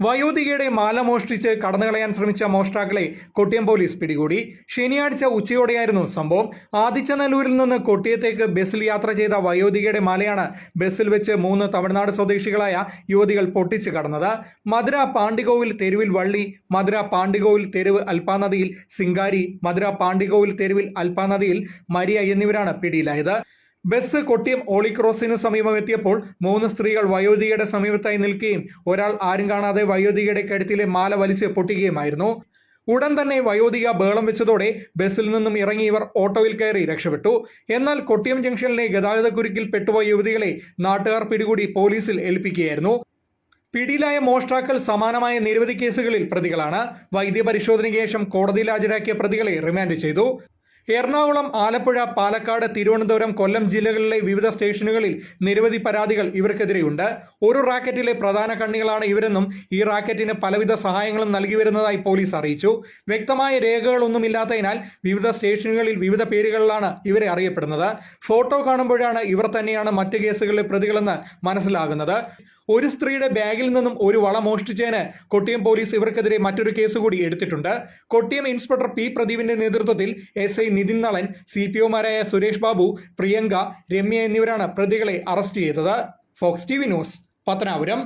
വയോധികയുടെ മാല മോഷ്ടിച്ച് കടന്നുകളയാൻ ശ്രമിച്ച മോഷ്ടാക്കളെ കൊട്ടിയം പോലീസ് പിടികൂടി. ശനിയാഴ്ച ഉച്ചയോടെയായിരുന്നു സംഭവം. ആദിച്ചനല്ലൂരിൽ നിന്ന് കൊട്ടിയത്തേക്ക് ബസ്സിൽ യാത്ര ചെയ്ത വയോധികയുടെ മാലയാണ് ബസ്സിൽ വെച്ച് മൂന്ന് തമിഴ്നാട് സ്വദേശികളായ യുവതികൾ പൊട്ടിച്ച് കടന്നത്. മധുര പാണ്ടികോവിൽ തെരുവിൽ വള്ളി മധുര പാണ്ടികോവിൽ തെരുവ് അൽപാനദിയിൽ സിംഗാരി മധുര പാണ്ടികോവിൽ തെരുവിൽ അൽപാനദിയിൽ മരിയ എന്നിവരാണ് പിടിയിലായത്. ബസ് കൊട്ടിയം ഓളിക്രോസിന് സമീപം എത്തിയപ്പോൾ മൂന്ന് സ്ത്രീകൾ വയോധികയുടെ സമീപത്തായി നിൽക്കുകയും ഒരാൾ ആരും കാണാതെ വയോധികയുടെ കഴുത്തിലെ മാല വലിച്ച് പൊട്ടിക്കുകയുമായിരുന്നു. ഉടൻ തന്നെ വയോധിക ബേളം വെച്ചതോടെ ബസ്സിൽ നിന്നും ഇറങ്ങി ഇവർ ഓട്ടോയിൽ കയറി രക്ഷപ്പെട്ടു. എന്നാൽ കൊട്ടിയം ജംഗ്ഷനിലെ ഗതാഗതക്കുരുക്കിൽ പെട്ടുപോയ യുവതികളെ നാട്ടുകാർ പിടികൂടി പോലീസിൽ ഏൽപ്പിക്കുകയായിരുന്നു. പിടിയിലായ മോഷ്ടാക്കൾ സമാനമായ നിരവധി കേസുകളിൽ പ്രതികളാണ്. വൈദ്യപരിശോധനയ്ക്ക് ശേഷം കോടതിയിൽ ഹാജരാക്കിയ പ്രതികളെ റിമാൻഡ് ചെയ്തു. എറണാകുളം ആലപ്പുഴ പാലക്കാട് തിരുവനന്തപുരം കൊല്ലം ജില്ലകളിലെ വിവിധ സ്റ്റേഷനുകളിൽ നിരവധി പരാതികൾ ഇവർക്കെതിരെയുണ്ട്. ഒരു റാക്കറ്റിലെ പ്രധാന കണ്ണികളാണ് ഇവരെന്നും ഈ റാക്കറ്റിന് പലവിധ സഹായങ്ങളും നൽകി വരുന്നതായി പോലീസ് അറിയിച്ചു. വ്യക്തമായ രേഖകളൊന്നുമില്ലാത്തതിനാൽ വിവിധ സ്റ്റേഷനുകളിൽ വിവിധ പേരുകളിലാണ് ഇവരെ അറിയപ്പെടുന്നത്. ഫോട്ടോ കാണുമ്പോഴാണ് ഇവർ തന്നെയാണ് മറ്റ് കേസുകളിലെ പ്രതികളെന്ന് മനസ്സിലാകുന്നത്. ഒരു സ്ത്രീയുടെ ബാഗിൽ നിന്നും ഒരു വള മോഷ്ടിച്ചതിന് കൊട്ടിയം പോലീസ് ഇവർക്കെതിരെ മറ്റൊരു കേസ് കൂടി എടുത്തിട്ടുണ്ട്. കൊട്ടിയം ഇൻസ്പെക്ടർ പി പ്രദീപിന്റെ നേതൃത്വത്തിൽ S I Nithin Nalan C P ഒമാരായ Suresh Babu Priyanka Ramya എന്നിവരാണ് പ്രതികളെ അറസ്റ്റ് ചെയ്തത്. Fox T V news Pathanapuram.